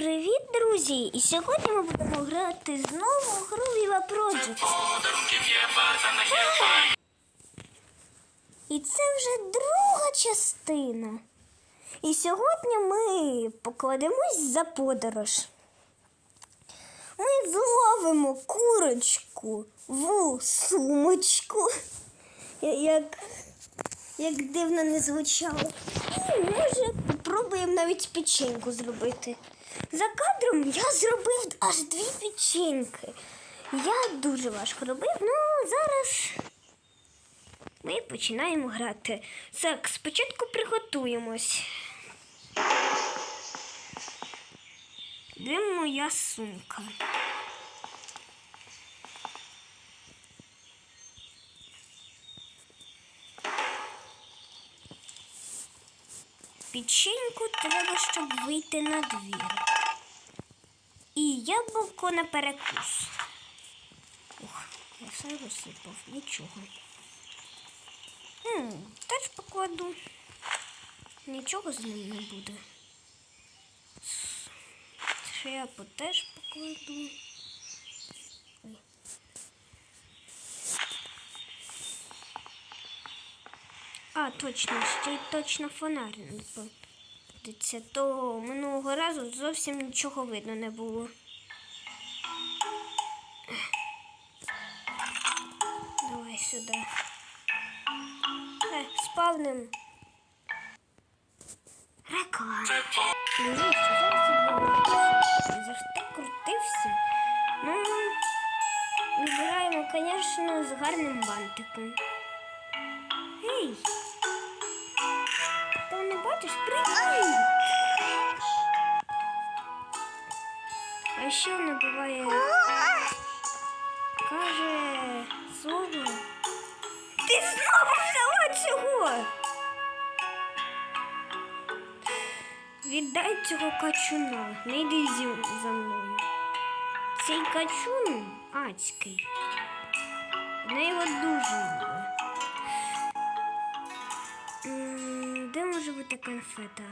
привіт, друзі! І сьогодні ми будемо грати знову гру Viva Project. І це вже друга частина. І сьогодні ми покладемось за подорож. Ми зловимо курочку в сумочку. Як, як дивно не звучало. І може попробуємо навіть печеньку зробити. За кадром я зробив аж дві печеньки. Я дуже важко робив, ну зараз ми починаємо грати. Так, спочатку приготуємось. Де моя сумка? Печеньку треба, щоб вийти на двір. І яблуко на перекус. Ух, я все розсипав, нічого. М, теж покладу. Нічого з ним не буде. Шляпу теж покладу. А, точно, фонарь не подиться. То минулого разу зовсім нічого видно не було. Давай сюди. Е, спавним. Реклама. Дивіться, завжди крутився. Ну, вибираємо, звісно, з гарним бантиком. Гей! Не бачиш? Привіт! А ще вона буває. Каже слово. Ти знову взяла цього! Віддай цього качуна, не йди за мною. Цей качун адський. Вона його дуже Де може бути конфета?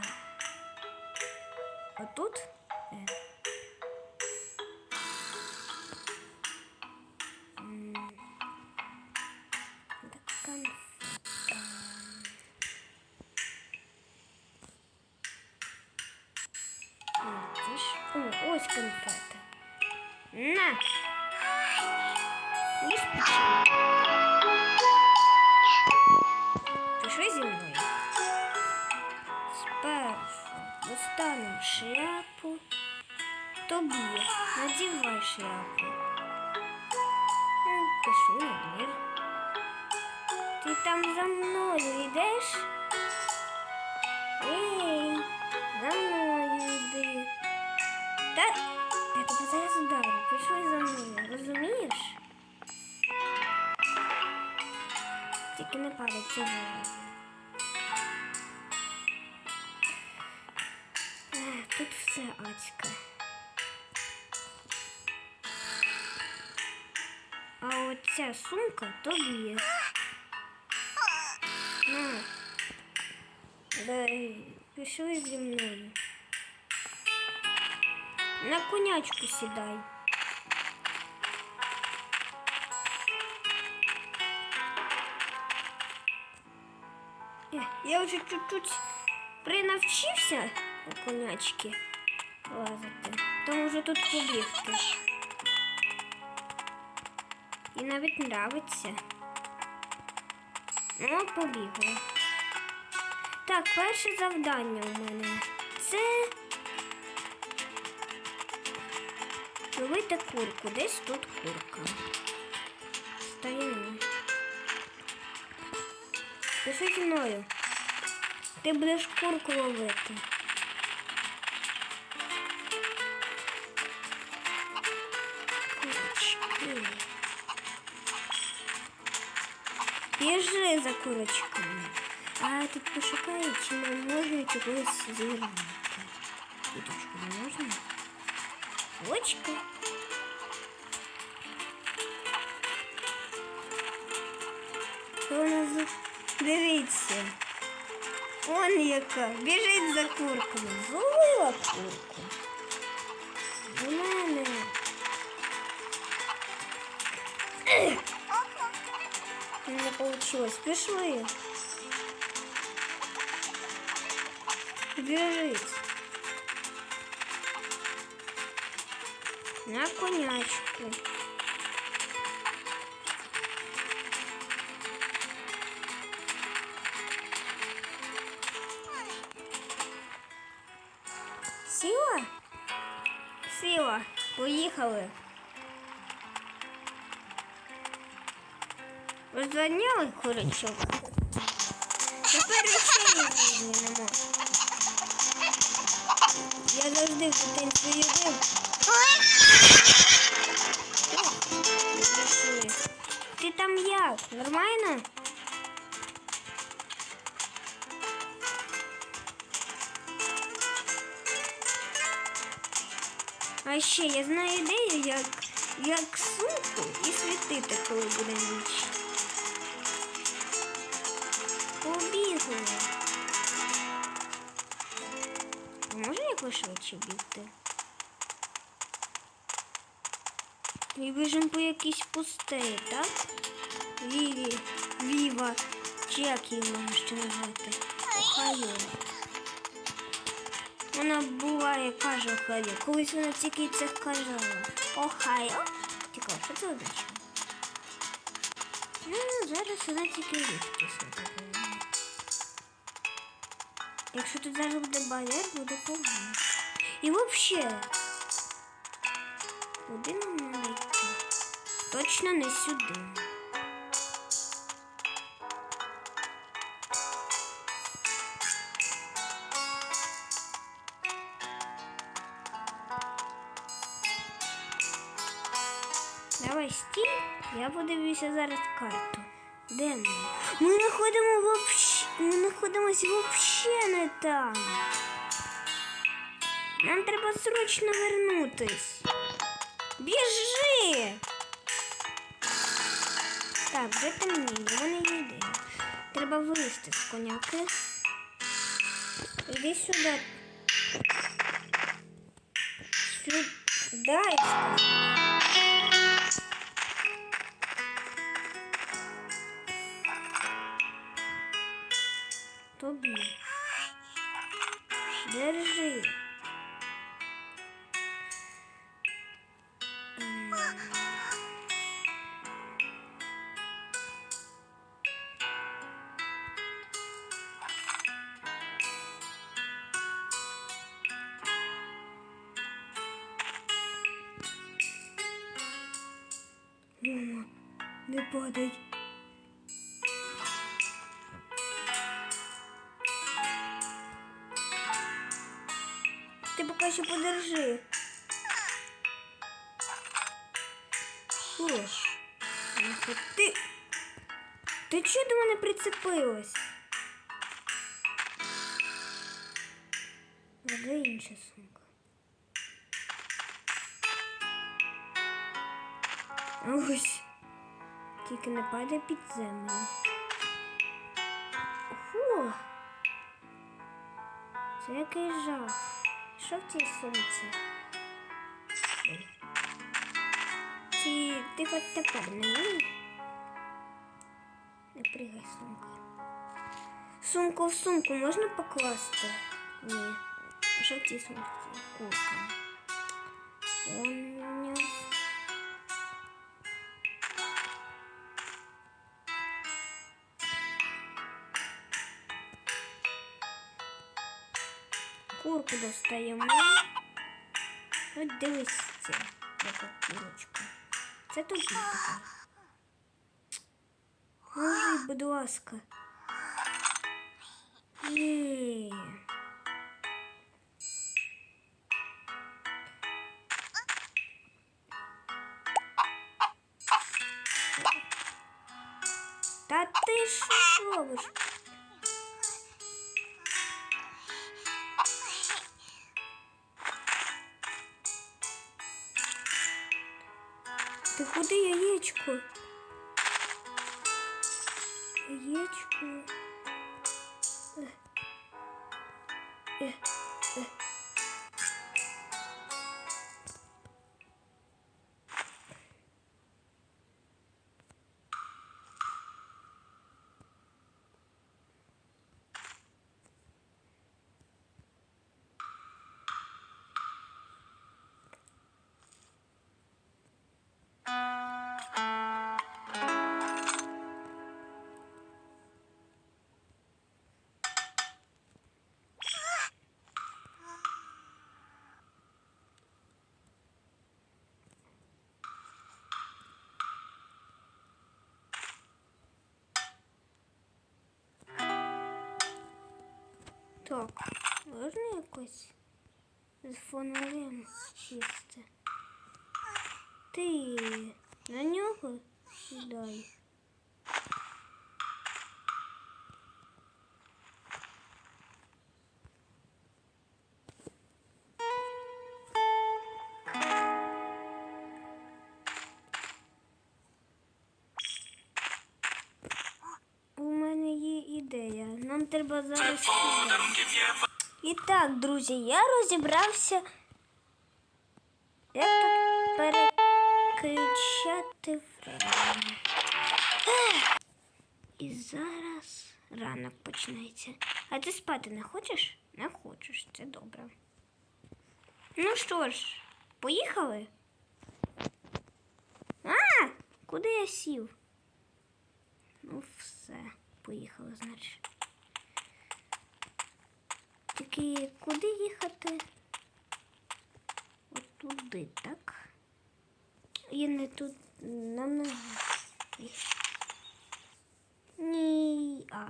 Отут? Е. М, де конфета? О, це ж- О, ось конфета. На! Їж печенье. Пішли зі мною. Шляпу. Тобі надівай шляпу. Ну, Пішли на двір. Ти там за мною йдеш? Ей, за мною йди. Та я тебе зараз ударю. Пішли за мною, розумієш? Тільки не падай цього Тут все адське. А оця сумка тобі. На. Дай, пішли зі мною. На конячку сідай. Е, Я вже чуть-чуть принавчився на конячки Лазити, то можу тут побігти. І навіть нравиться. Ну, побігли. Так, перше завдання у мене. Це ловити курку. Десь тут курка. Стоїмо. Пішли зі мною. Ти будеш курку ловити. Курочки. Біжи за курочками. А тут пошукаю, чи не можна чогось зірвати. Куточку не можна? Очка. Вона з... Дивіться. Он яка. Біжить за курками. Зловила курку. щось, пішли. Біжить. На конячку. Сіла? Сіла. Поїхали. Розганяли курочок. Тепер взагалі їздити не можу. Я завжди в дитинстві їздив. Пішли. Ти там як? Нормально? А ще я знаю ідею, як, як сумку і світити, коли буде ніч. А Може якось швидше бігти? І біжимо по якійсь пустелі, так? Віві, Віва, чи як її можна ще назвати? Охайо. Вона буває, каже Охайо. Колись вона тільки це казала. Охайо. Цікаво, що це означає? Ну, зараз вона тільки рідкісно. Якщо тут зараз буде бар'єр, буде погано. І взагалі, куди нам йти? Точно не сюди. Давай стій, я подивлюся зараз карту. Де ми? Ми знаходимо вообще. Ми знаходимося вообще не там. Нам треба срочно вернутись. Біжи! Так, де темніє, в мене є ідея. Треба вилізти з коняки. Іди сюди. Сюди, я Ти поки що подержи. О, ти. Ти чого до мене прицепилась? А де інша сумка? Ось. Тільки не падай під землю. Фу. Це який жах. Що в цій сумці? Ой. Чи ти хоч тепер не вмієш? Не пригай сумка. Сумку в сумку можна покласти? Ні. А що в цій сумці? Курка. Поняв. Курку достаємо. От дивись це, яка курочка. Це тобі тепер. Ложи, будь ласка. Є. Так, можна якось з фонарем сісти? Ти на нього сідай. треба зараз. сюди. І так, друзі, я розібрався, як тут переключати время. Ех. І зараз ранок почнеться. А ти спати не хочеш? Не хочеш, це добре. Ну що ж, поїхали? А, куди я сів? Ну, все, поїхали, значить. Тільки куди їхати? От туди, так? Я не тут нам не. Ні. А.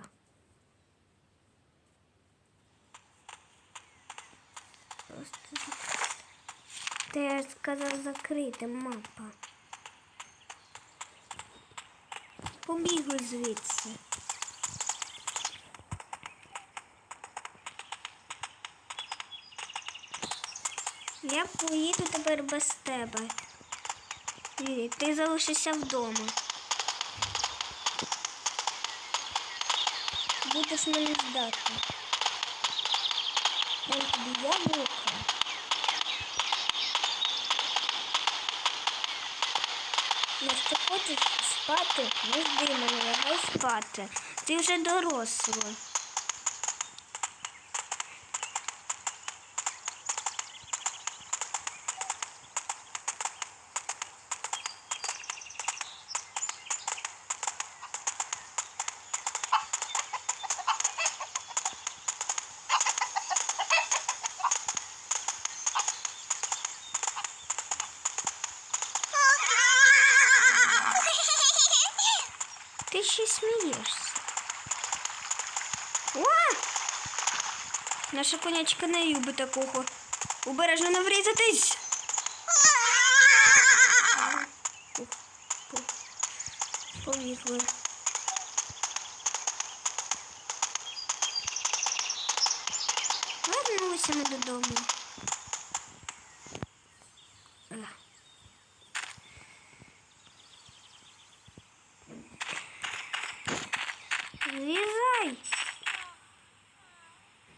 Просто. Та я сказав закрити мапа. Побігли звідси. Я поїду тепер без тебе. Ні, ти залишишся вдома. Будеш мене здати. Я тобі яблуко. Якщо хочеш спати, не жди мене, лягай спати. Ти вже доросла. Ти ще смієшся. О! Наша конячка не любить такого. Обережно не врізатись. Побігли.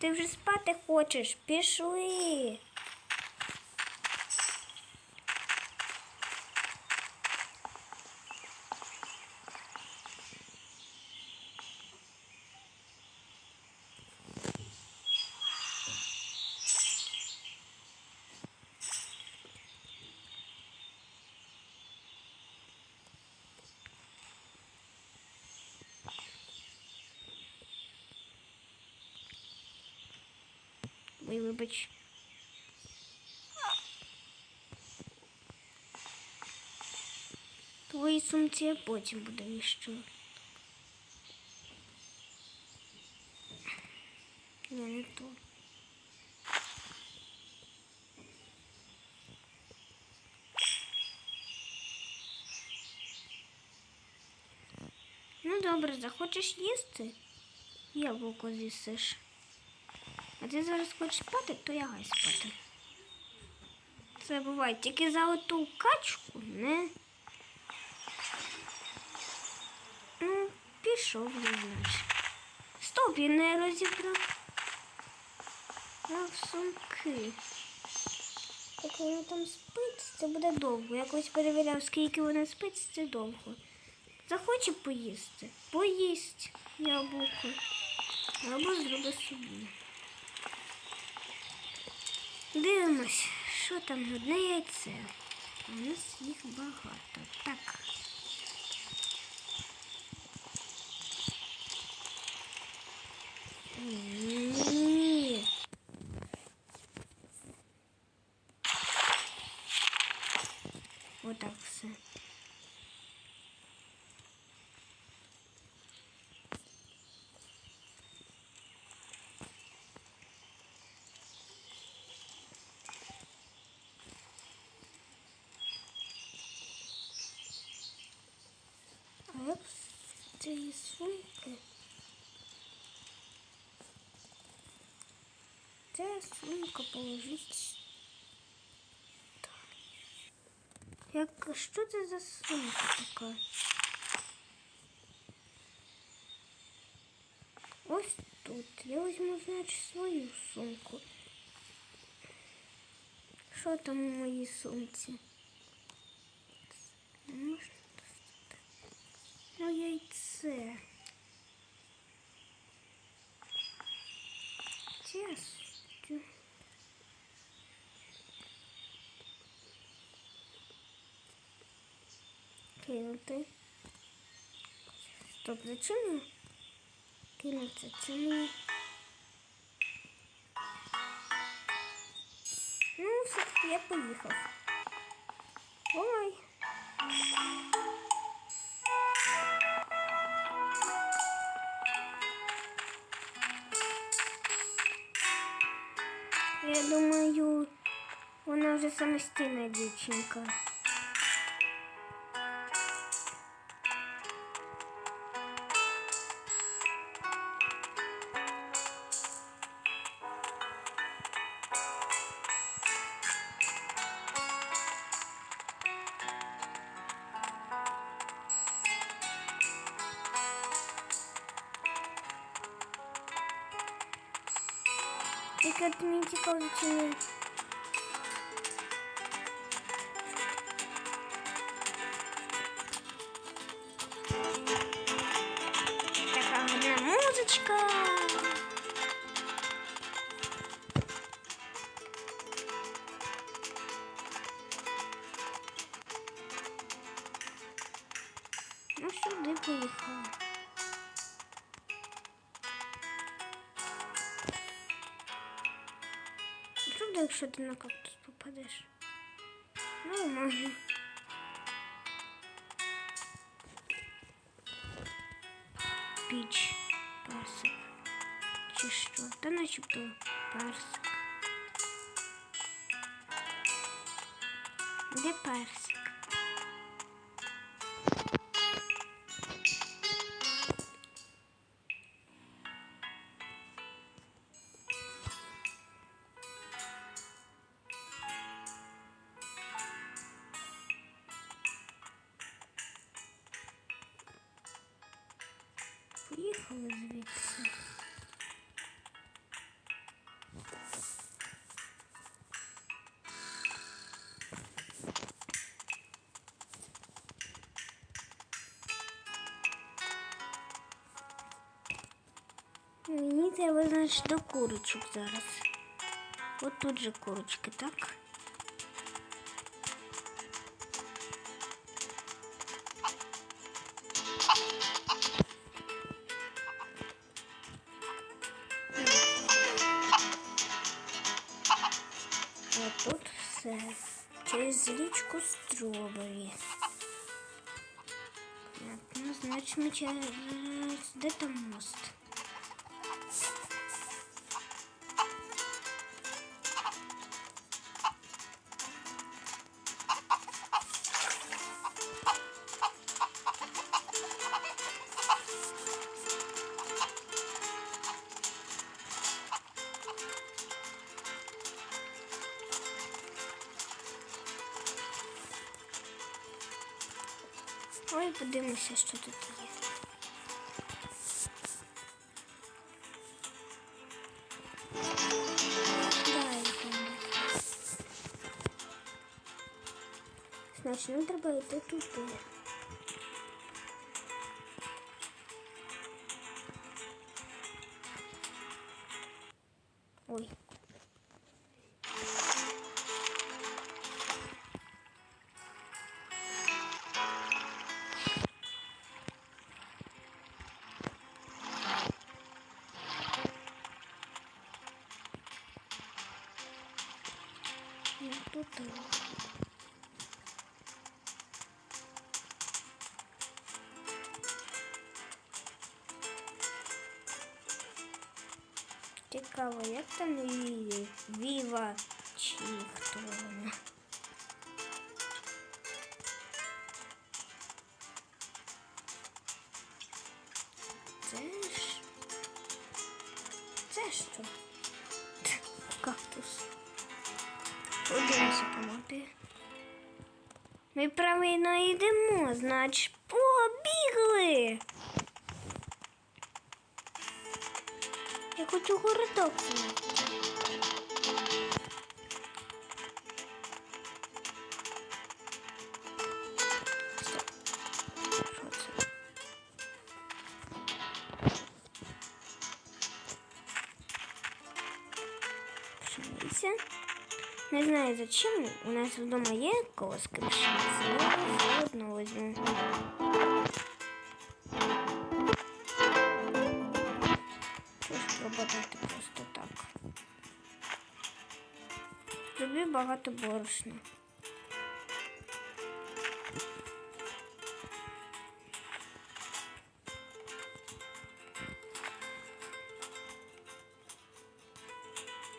Ти вже спати хочеш. Пішли. Ой, вибач. Твої сумці я потім буду віщувати. Ні, не то. Ну добре, захочеш їсти? Яблуко з'їсиш. А ти зараз хочеш спати, то лягай спати. Це буває тільки за оту качку, не. Ну, пішов, не знаєш. Стоп, я не розібрав. А в сумки. Так вона там спить, це буде довго. Я колись перевіряв, скільки вона спить, це довго. Захоче поїсти. Поїсть яблуко. Або зроби собі. Дивимось, що там одне яйце. У нас їх багато. Так. Ні. Отак все. цієї сумки. Ця сумка положить. Так. Як, що це за сумка така? Ось тут. Я візьму, значить, свою сумку. Що там у моїй сумці? Кинути. Стоп, зачем? Кинути це не. Ну, все, я поїхав. Ой. Самостійна дівчинка. Тільки от мені Де персик? Мені треба, значить, до курочок зараз. От тут же курочки, так? А тут все. Через річку Стробері. Ну, значить, ми через... Де там мост? Значить, нам треба йти туди. фокус. Подивимося по мапі. Ми правильно йдемо, значить, побігли. Я хочу городок знайти. Зачем. У нас вдома є колоска пшениці, але все одно візьму. Ж просто так. Люблю багато борошна.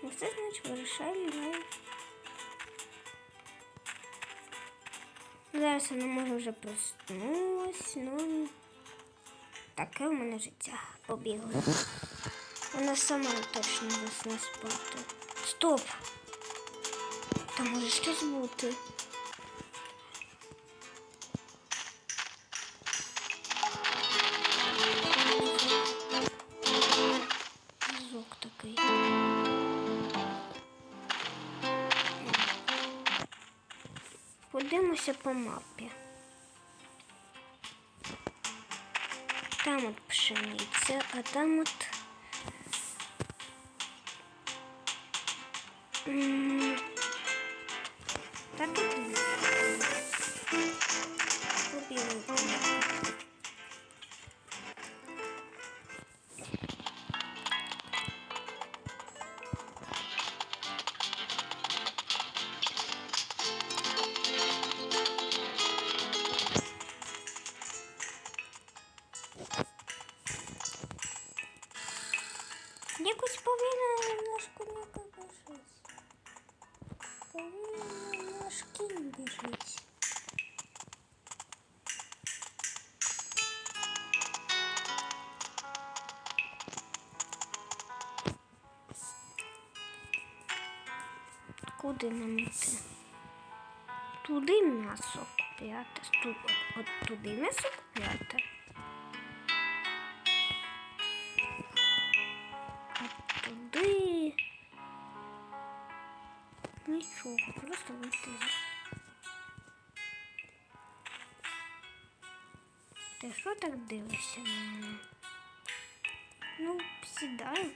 Ну все, значить, вирішальне. Зараз вона може вже проснулась, ну таке в мене життя побігло. Вона сама точно засне спати. Стоп! Там може щось бути. Мапі. Там от пшениця, а там от. Куди нам йти? Туди м'ясо купляти. Ту- От, от туди м'ясо купляти. А туди. Нічого, просто вийти. Ти що так дивишся? Ну, сідай.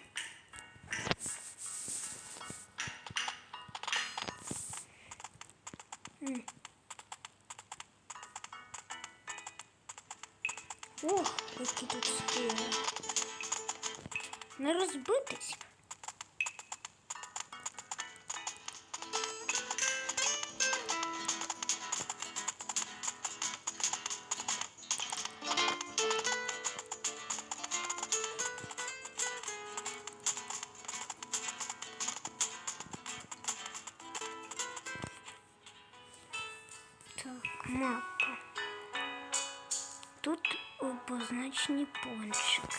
Обозначені пончики.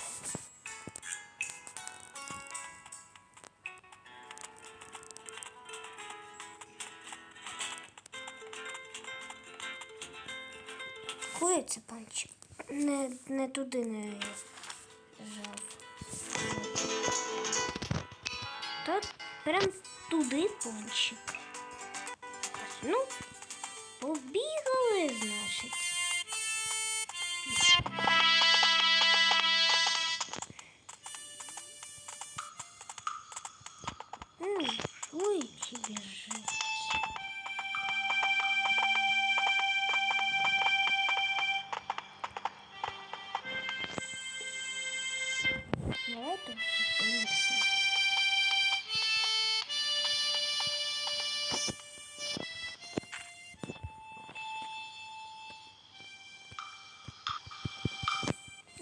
Коли це пончик? Не, не туди не жав. Тут прям туди пончик. Ну, побігали, значить.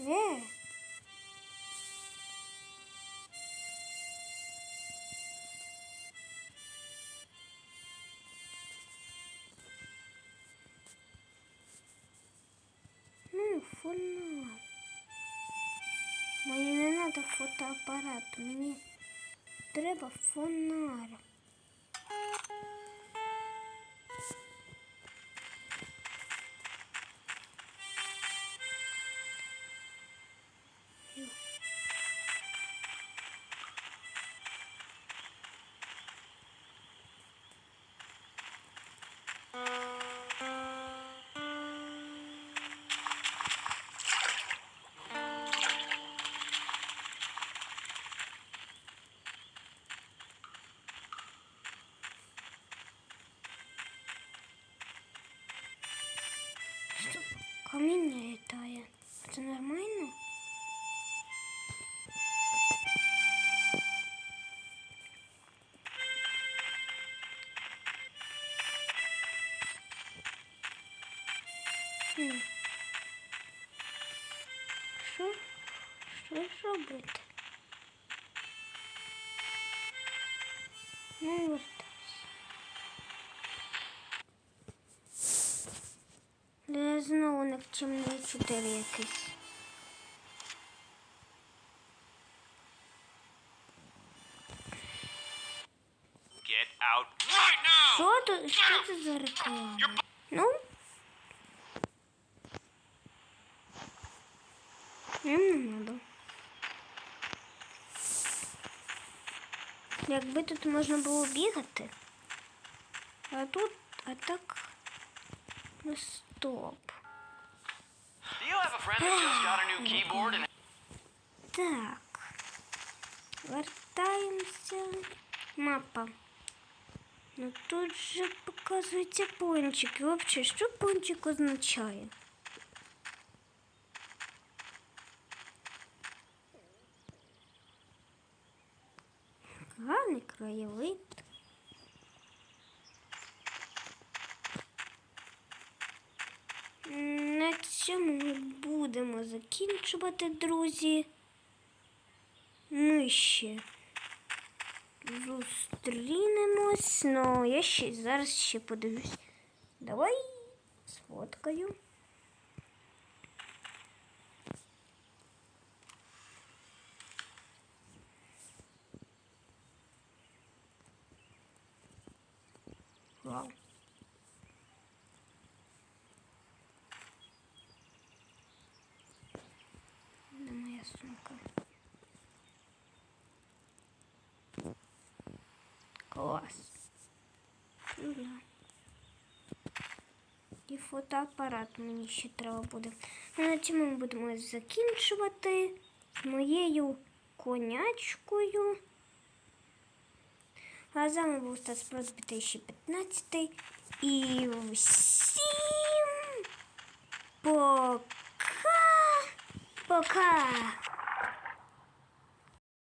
Е, Ну, фонарь. Мені не треба фотоапарат, мені треба фонарь. Робити? Ну, вертайся. Я знову нікчемний чотири якийсь. Get out right now! Що тут? Що це за реклама? Ну? Їм не надо. Якби тут можна було бігати. А тут, а так. Ну стоп. Do you have a friend that just got a new keyboard and Так. Вертаємося. Мапа. Ну тут же показується пончик. І взагалі, що пончик означає? Краєвид. На цьому ми будемо закінчувати, друзі. Ми ще зустрінемось. Ну, я ще зараз ще подивлюсь. Давай сфоткаю. Вау. Де моя сумка? Клас. Сюди. І фотоапарат мені ще треба буде. Ну, на цьому ми будемо закінчувати з моєю конячкою. А з вами був Стас Про 2015 і всім пока! Пока!